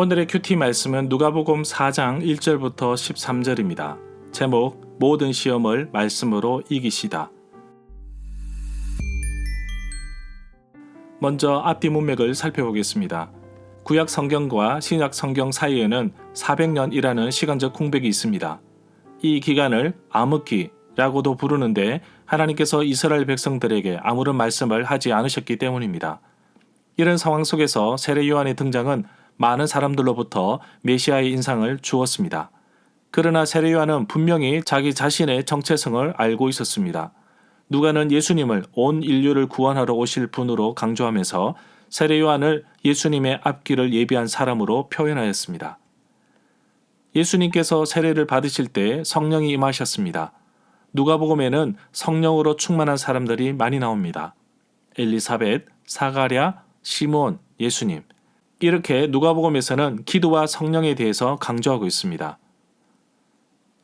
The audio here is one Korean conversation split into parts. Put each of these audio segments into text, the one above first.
오늘의 큐티 말씀은 누가복음 4장 1절부터 13절입니다. 제목 모든 시험을 말씀으로 이기시다. 먼저 앞뒤 문맥을 살펴보겠습니다. 구약 성경과 신약 성경 사이에는 400년이라는 시간적 공백이 있습니다. 이 기간을 암흑기라고도 부르는데 하나님께서 이스라엘 백성들에게 아무런 말씀을 하지 않으셨기 때문입니다. 이런 상황 속에서 세례 요한의 등장은 많은 사람들로부터 메시아의 인상을 주었습니다. 그러나 세례 요한은 분명히 자기 자신의 정체성을 알고 있었습니다. 누가는 예수님을 온 인류를 구원하러 오실 분으로 강조하면서 세례 요한을 예수님의 앞길을 예비한 사람으로 표현하였습니다. 예수님께서 세례를 받으실 때 성령이 임하셨습니다. 누가복음에는 성령으로 충만한 사람들이 많이 나옵니다. 엘리사벳, 사가랴, 시몬, 예수님. 이렇게 누가복음에서는 기도와 성령에 대해서 강조하고 있습니다.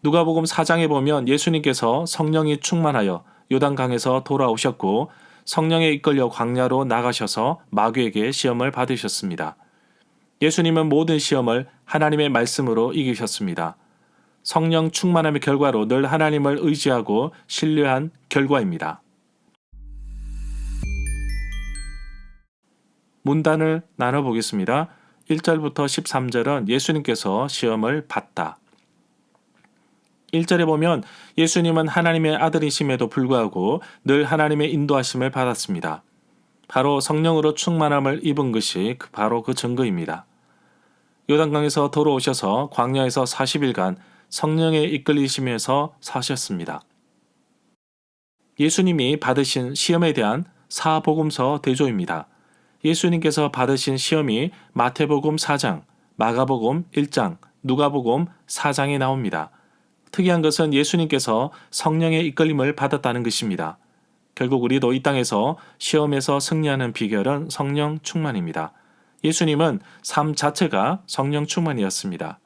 누가복음 4장에 보면 예수님께서 성령이 충만하여 요단강에서 돌아오셨고 성령에 이끌려 광야로 나가셔서 마귀에게 시험을 받으셨습니다. 예수님은 모든 시험을 하나님의 말씀으로 이기셨습니다. 성령 충만함의 결과로 늘 하나님을 의지하고 신뢰한 결과입니다. 문단을 나눠보겠습니다. 1절부터 13절은 예수님께서 시험을 받다. 1절에 보면 예수님은 하나님의 아들이심에도 불구하고 늘 하나님의 인도하심을 받았습니다. 바로 성령으로 충만함을 입은 것이 그- 바로 그 증거입니다. 요단강에서 돌아오셔서 광야에서 40일간 성령에 이끌리시면서 사셨습니다. 예수님이 받으신 시험에 대한 사복음서 대조입니다. 예수님께서 받으신 시험이 마태복음 4장, 마가복음 1장, 누가복음 4장에 나옵니다. 특이한 것은 예수님께서 성령의 이끌림을 받았다는 것입니다. 결국 우리도 이 땅에서 시험에서 승리하는 비결은 성령 충만입니다. 예수님은 삶 자체가 성령 충만이었습니다.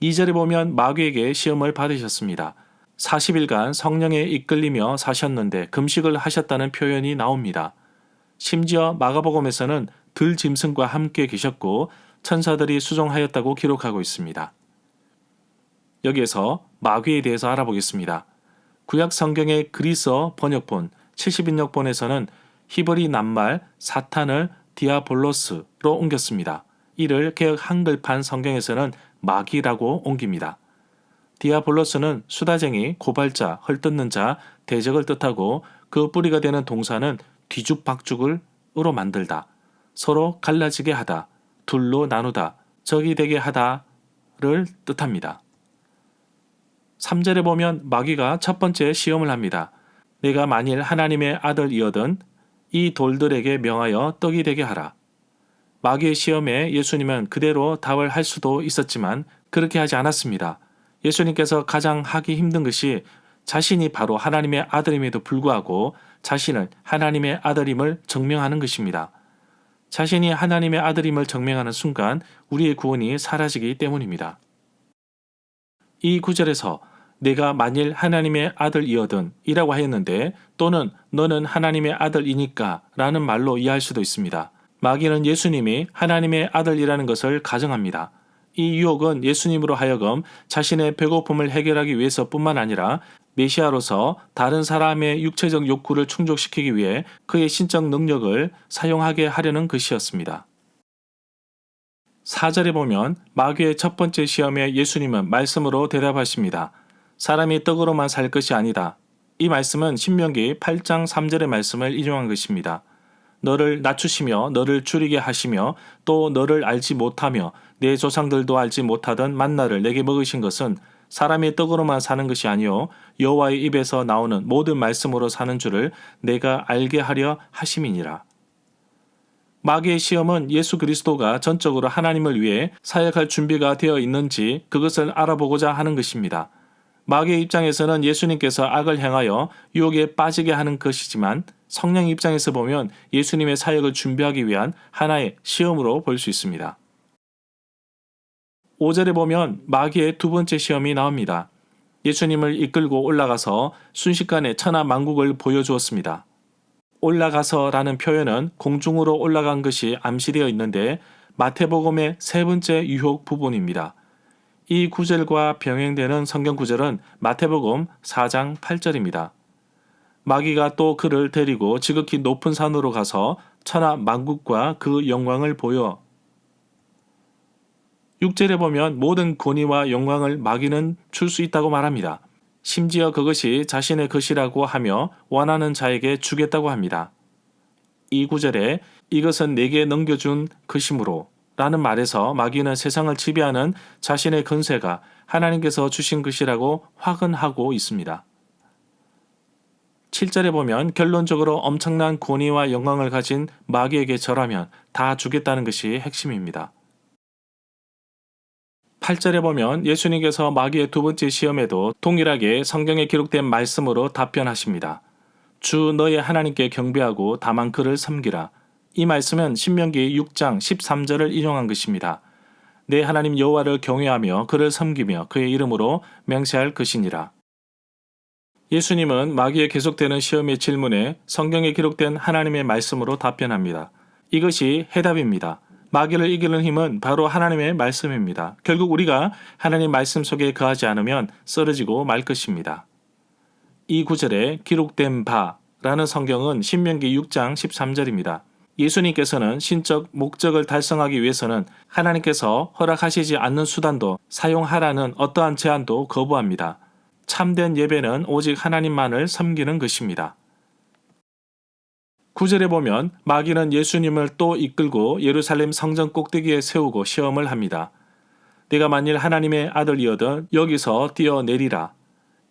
2절에 보면 마귀에게 시험을 받으셨습니다. 40일간 성령에 이끌리며 사셨는데 금식을 하셨다는 표현이 나옵니다. 심지어 마가복음에서는 들 짐승과 함께 계셨고 천사들이 수종하였다고 기록하고 있습니다. 여기에서 마귀에 대해서 알아보겠습니다. 구약 성경의 그리스어 번역본 70인역본에서는 히브리 낱말 사탄을 디아볼로스로 옮겼습니다. 이를 개혁 한글판 성경에서는 마귀라고 옮깁니다. 디아볼로스는 수다쟁이, 고발자, 헐뜯는 자, 대적을 뜻하고 그 뿌리가 되는 동사는 뒤죽박죽을 으로 만들다, 서로 갈라지게 하다, 둘로 나누다, 적이 되게 하다를 뜻합니다. 3절에 보면 마귀가 첫 번째 시험을 합니다. 내가 만일 하나님의 아들이어든 이 돌들에게 명하여 떡이 되게 하라. 마귀의 시험에 예수님은 그대로 답을 할 수도 있었지만 그렇게 하지 않았습니다. 예수님께서 가장 하기 힘든 것이 자신이 바로 하나님의 아들임에도 불구하고 자신을 하나님의 아들임을 증명하는 것입니다. 자신이 하나님의 아들임을 증명하는 순간 우리의 구원이 사라지기 때문입니다. 이 구절에서 내가 만일 하나님의 아들이어든 이라고 하였는데 또는 너는 하나님의 아들이니까 라는 말로 이해할 수도 있습니다. 마귀는 예수님이 하나님의 아들이라는 것을 가정합니다. 이 유혹은 예수님으로 하여금 자신의 배고픔을 해결하기 위해서뿐만 아니라 메시아로서 다른 사람의 육체적 욕구를 충족시키기 위해 그의 신적 능력을 사용하게 하려는 것이었습니다. 4절에 보면 마귀의 첫 번째 시험에 예수님은 말씀으로 대답하십니다. 사람이 떡으로만 살 것이 아니다. 이 말씀은 신명기 8장 3절의 말씀을 인용한 것입니다. 너를 낮추시며 너를 줄이게 하시며 또 너를 알지 못하며 내 조상들도 알지 못하던 만나를 내게 먹으신 것은 사람이 떡으로만 사는 것이 아니요 여호와의 입에서 나오는 모든 말씀으로 사는 줄을 내가 알게 하려 하심이니라. 마귀의 시험은 예수 그리스도가 전적으로 하나님을 위해 사역할 준비가 되어 있는지 그것을 알아보고자 하는 것입니다. 마귀의 입장에서는 예수님께서 악을 행하여 유혹에 빠지게 하는 것이지만 성령 입장에서 보면 예수님의 사역을 준비하기 위한 하나의 시험으로 볼 수 있습니다. 5절에 보면 마귀의 두 번째 시험이 나옵니다. 예수님을 이끌고 올라가서 순식간에 천하 만국을 보여주었습니다. 올라가서라는 표현은 공중으로 올라간 것이 암시되어 있는데 마태복음의 세 번째 유혹 부분입니다. 이 구절과 병행되는 성경 구절은 마태복음 4장 8절입니다. 마귀가 또 그를 데리고 지극히 높은 산으로 가서 천하 만국과 그 영광을 보여 6절에 보면 모든 권위와 영광을 마귀는 줄 수 있다고 말합니다. 심지어 그것이 자신의 것이라고 하며 원하는 자에게 주겠다고 합니다. 이 구절에 이것은 내게 넘겨준 것이므로 라는 말에서 마귀는 세상을 지배하는 자신의 건세가 하나님께서 주신 것이라고 확언하고 있습니다. 7절에 보면 결론적으로 엄청난 권위와 영광을 가진 마귀에게 절하면 다 주겠다는 것이 핵심입니다. 8절에 보면 예수님께서 마귀의 두 번째 시험에도 동일하게 성경에 기록된 말씀으로 답변하십니다. 주 너의 하나님께 경배하고 다만 그를 섬기라. 이 말씀은 신명기 6장 13절을 인용한 것입니다. 내 하나님 여호와를 경외하며 그를 섬기며 그의 이름으로 맹세할 것이니라. 예수님은 마귀의 계속되는 시험의 질문에 성경에 기록된 하나님의 말씀으로 답변합니다. 이것이 해답입니다. 마귀를 이기는 힘은 바로 하나님의 말씀입니다. 결국 우리가 하나님 말씀 속에 거하지 않으면 쓰러지고 말 것입니다. 이 구절에 기록된 바라는 성경은 신명기 6장 13절입니다. 예수님께서는 신적 목적을 달성하기 위해서는 하나님께서 허락하시지 않는 수단도 사용하라는 어떠한 제안도 거부합니다. 참된 예배는 오직 하나님만을 섬기는 것입니다. 9절에 보면 마귀는 예수님을 또 이끌고 예루살렘 성전 꼭대기에 세우고 시험을 합니다. 내가 만일 하나님의 아들이어든 여기서 뛰어내리라.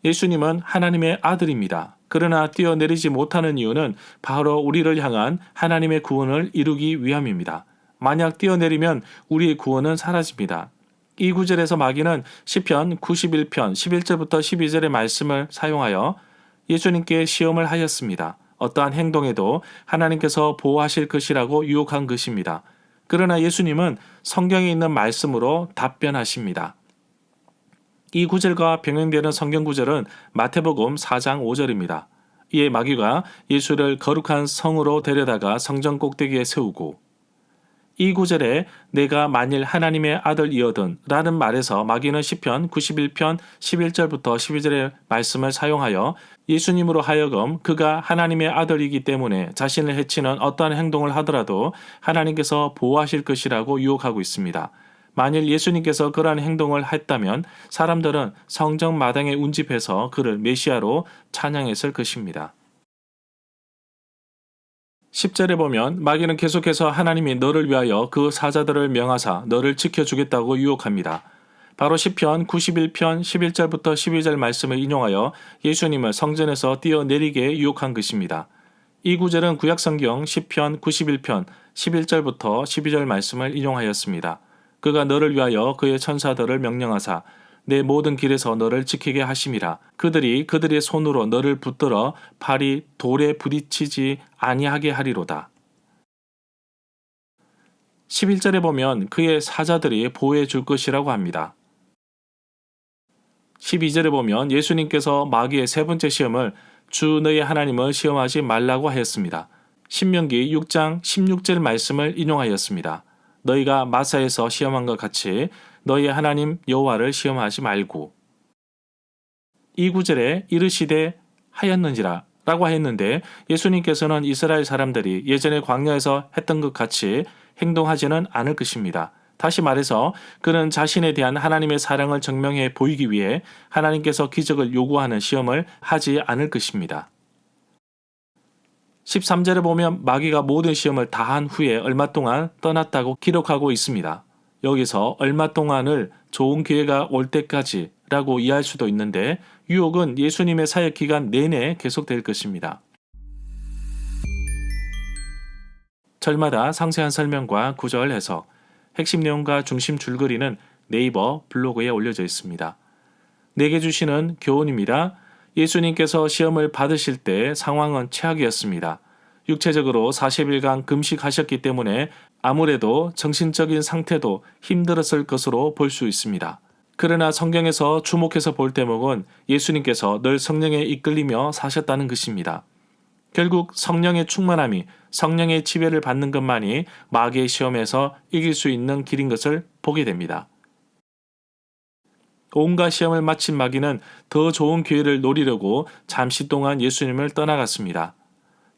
예수님은 하나님의 아들입니다. 그러나 뛰어내리지 못하는 이유는 바로 우리를 향한 하나님의 구원을 이루기 위함입니다. 만약 뛰어내리면 우리의 구원은 사라집니다. 이 구절에서 마귀는 시편 91편 11절부터 12절의 말씀을 사용하여 예수님께 시험을 하였습니다. 어떠한 행동에도 하나님께서 보호하실 것이라고 유혹한 것입니다. 그러나 예수님은 성경에 있는 말씀으로 답변하십니다. 이 구절과 병행되는 성경 구절은 마태복음 4장 5절입니다. 이에 마귀가 예수를 거룩한 성으로 데려다가 성전 꼭대기에 세우고 이 구절에 내가 만일 하나님의 아들이어든 라는 말에서 마귀는 시편 91편 11절부터 12절의 말씀을 사용하여 예수님으로 하여금 그가 하나님의 아들이기 때문에 자신을 해치는 어떠한 행동을 하더라도 하나님께서 보호하실 것이라고 유혹하고 있습니다. 만일 예수님께서 그러한 행동을 했다면 사람들은 성정 마당에 운집해서 그를 메시아로 찬양했을 것입니다. 10절에 보면 마귀는 계속해서 하나님이 너를 위하여 그 사자들을 명하사 너를 지켜주겠다고 유혹합니다. 바로 시편 91편 11절부터 12절 말씀을 인용하여 예수님을 성전에서 뛰어내리게 유혹한 것입니다. 이 구절은 구약성경 시편 91편 11절부터 12절 말씀을 인용하였습니다. 그가 너를 위하여 그의 천사들을 명령하사 내 모든 길에서 너를 지키게 하심이라. 그들이 그들의 손으로 너를 붙들어 발이 돌에 부딪히지 아니하게 하리로다. 11절에 보면 그의 사자들이 보호해 줄 것이라고 합니다. 12절에 보면 예수님께서 마귀의 세 번째 시험을 주 너의 하나님을 시험하지 말라고 하였습니다. 신명기 6장 16절 말씀을 인용하였습니다. 너희가 마사에서 시험한 것 같이 너희 하나님 여호와를 시험하지 말고 이 구절에 이르시되 하였는지라 라고 했는데 예수님께서는 이스라엘 사람들이 예전에 광야에서 했던 것 같이 행동하지는 않을 것입니다. 다시 말해서 그는 자신에 대한 하나님의 사랑을 증명해 보이기 위해 하나님께서 기적을 요구하는 시험을 하지 않을 것입니다. 13절에 보면 마귀가 모든 시험을 다한 후에 얼마 동안 떠났다고 기록하고 있습니다. 여기서 얼마 동안을 좋은 기회가 올 때까지 라고 이해할 수도 있는데 유혹은 예수님의 사역 기간 내내 계속될 것입니다. 절마다 상세한 설명과 구절 해석, 핵심 내용과 중심 줄거리는 네이버 블로그에 올려져 있습니다. 내게 주시는 교훈입니다. 예수님께서 시험을 받으실 때 상황은 최악이었습니다. 육체적으로 40일간 금식하셨기 때문에 아무래도 정신적인 상태도 힘들었을 것으로 볼 수 있습니다. 그러나 성경에서 주목해서 볼 대목은 예수님께서 늘 성령에 이끌리며 사셨다는 것입니다. 결국 성령의 충만함이 성령의 지배를 받는 것만이 마귀의 시험에서 이길 수 있는 길인 것을 보게 됩니다. 온갖 시험을 마친 마귀는 더 좋은 기회를 노리려고 잠시 동안 예수님을 떠나갔습니다.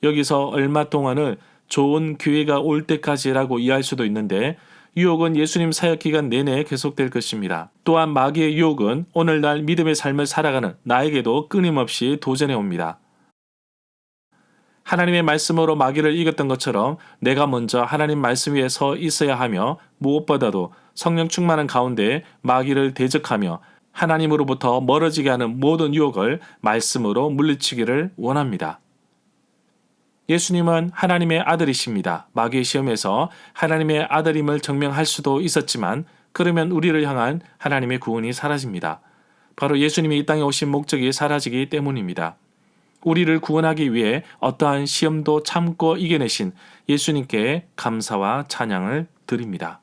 여기서 얼마 동안을 좋은 기회가 올 때까지라고 이해할 수도 있는데 유혹은 예수님 사역 기간 내내 계속될 것입니다. 또한 마귀의 유혹은 오늘날 믿음의 삶을 살아가는 나에게도 끊임없이 도전해 옵니다. 하나님의 말씀으로 마귀를 이겼던 것처럼 내가 먼저 하나님 말씀 위에 서 있어야 하며 무엇보다도 성령 충만한 가운데 마귀를 대적하며 하나님으로부터 멀어지게 하는 모든 유혹을 말씀으로 물리치기를 원합니다. 예수님은 하나님의 아들이십니다. 마귀의 시험에서 하나님의 아들임을 증명할 수도 있었지만 그러면 우리를 향한 하나님의 구원이 사라집니다. 바로 예수님이 이 땅에 오신 목적이 사라지기 때문입니다. 우리를 구원하기 위해 어떠한 시험도 참고 이겨내신 예수님께 감사와 찬양을 드립니다.